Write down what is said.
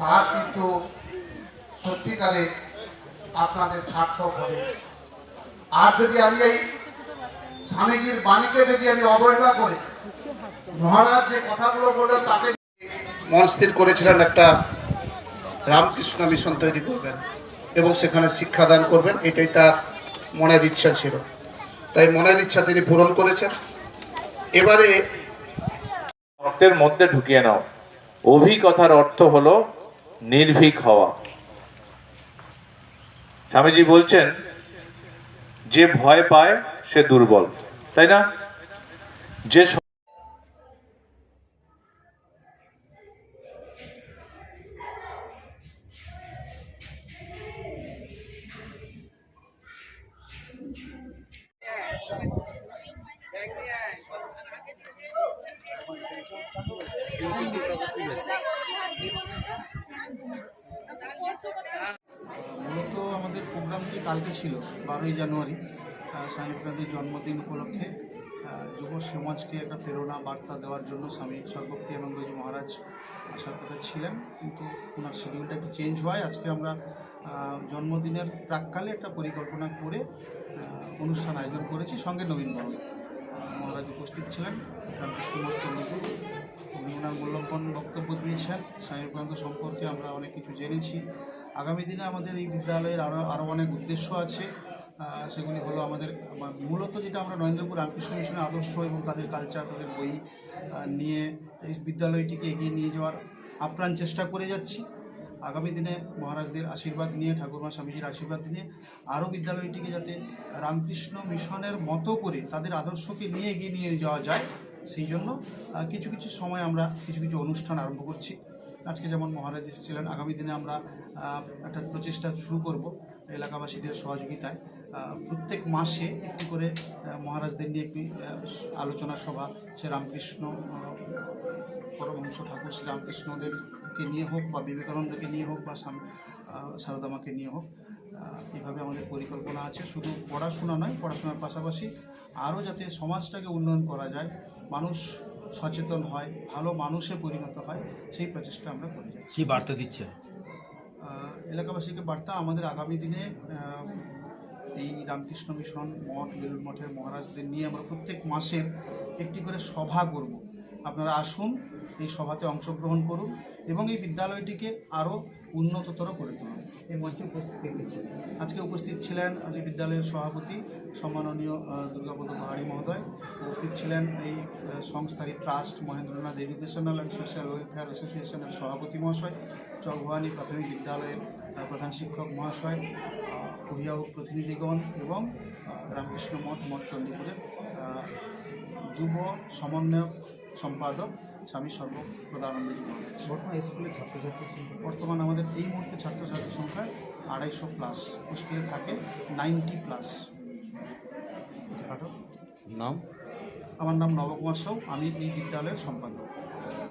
তার কিন্তু সত্যিকারে আপনাদের সার্থক হবে। আর যদি আমি এই স্বামীজির বাণীকে যদি আমি অবহেলা করি, মহারাজ যে কথাগুলো বললেন তাকে মন স্থির করেছিলেন একটা রামকৃষ্ণ মিশন তৈরি করবেন এবং সেখানে শিক্ষাদান করবেন, এটাই তার মনের ইচ্ছা ছিল। তাই মনের ইচ্ছা তিনি পূরণ করেছেন। এবারে অর্থের মধ্যে ঢুকিয়ে নাও। অভিকথার অর্থ হলো নির্ভীক হওয়া। স্বামীজি বলছেন যে ভয় পায় সে দুর্বল। তাই না? যে স- মূলত আমাদের প্রোগ্রামটি কালকে ছিল বারোই জানুয়ারি। স্বামী প্রাণের জন্মদিন উপলক্ষে যুব সমাজকে একটা প্রেরণা বার্তা দেওয়ার জন্য স্বামী সর্বপ্রিয়ানন্দজি মহারাজ আসার কথা ছিলেন কিন্তু ওনার শিডিউলটা একটু চেঞ্জ হয়। আজকে আমরা জন্মদিনের প্রাককালে একটা পরিকল্পনা করে অনুষ্ঠান আয়োজন করেছি সঙ্গে নবীনবরণ আহ, মহারাজ উপস্থিত ছিলেন রামকৃষ্ণ মঠ চন্দ্রপুর। উনি মূল্যবান বক্তব্য দিয়েছেন। স্বামী প্রান্ত সম্পর্কে আমরা অনেক কিছু জেনেছি। আগামী দিনে আমাদের এই বিদ্যালয়ের আরও আরও অনেক উদ্দেশ্য আছে। সেগুলি হলো আমাদের মূলত যেটা আমরা নরেন্দ্রপুর রামকৃষ্ণ মিশনের আদর্শ এবং তাদের কালচার তাদের বই নিয়ে এই বিদ্যালয়টিকে এগিয়ে নিয়ে যাওয়ার আপ্রাণ চেষ্টা করে যাচ্ছি। আগামী দিনে মহারাজদের আশীর্বাদ নিয়ে, ঠাকুরমা স্বামীজির আশীর্বাদ নিয়ে আরও বিদ্যালয়টিকে যাতে রামকৃষ্ণ মিশনের মতো করে তাদের আদর্শকে নিয়ে এগিয়ে নিয়ে যাওয়া যায় সেই জন্য কিছু কিছু সময় আমরা কিছু কিছু অনুষ্ঠান আরম্ভ করছি। আজকে যেমন মহারাজ এসেছিলেন, আগামী দিনে আমরা একটা প্রচেষ্টা শুরু করব এলাকাবাসীদের সহযোগিতায়। প্রত্যেক মাসে একটি করে মহারাজদের নিয়ে একটি আলোচনা সভা। সে রামকৃষ্ণ পরমহংস ঠাকুর শ্রী রামকৃষ্ণদেরকে নিয়ে হোক বা বিবেকানন্দকে নিয়ে হোক বা স্বামী আহ, সারদামাকে নিয়ে হোক এভাবে আমাদের পরিকল্পনা আছে। শুধু পড়াশোনা নয় পড়াশোনার পাশাপাশি আরও যাতে সমাজটাকে উন্নয়ন করা যায় মানুষ সচেতন হয় ভালো মানুষে পরিণত হয় সেই প্রচেষ্টা আমরা করে যাচ্ছি। কি বার্তা দিচ্ছে এলাকাবাসীকে বার্তা আমাদের আগামী দিনে এই রামকৃষ্ণ মিশন মঠ বেল মঠের মহারাজদের নিয়ে আমরা প্রত্যেক মাসের একটি করে সভা করব। আপনারা আসুন এই সভাতে অংশগ্রহণ করুন। এবং এই বিদ্যালয়টিকে আরও উন্নততর করে তুলুন এই মঞ্চে উপস্থিত দেখেছি। আজকে উপস্থিত ছিলেন আজ এই বিদ্যালয়ের সভাপতি সম্মাননীয় দুর্গাপদ পাহাড়ি মহোদয়। উপস্থিত ছিলেন এই সংস্থারই trust Mahendranath educational and social welfare অ্যাসোসিয়েশনের সভাপতি মহাশয় চকভবানী প্রাথমিক বিদ্যালয়ের প্রধান শিক্ষক মহাশয় অভিভাবক প্রতিনিধিগণ এবং রামকৃষ্ণ মঠ মঠ চণ্ডীপুরের যুব সমন্বয়ক সম্পাদক স্বামী সর্বপ্রদানন্দজি মহারাজ। বর্তমান স্কুলের ছাত্রছাত্রী সংখ্যা বর্তমান আমাদের এই মুহূর্তে ছাত্রছাত্রীর সংখ্যা আড়াইশো প্লাস হোস্টেলে থাকে নাইনটি প্লাস নাম? আমার নাম নবকুমার সাউ আমি এই বিদ্যালয়ের সম্পাদক।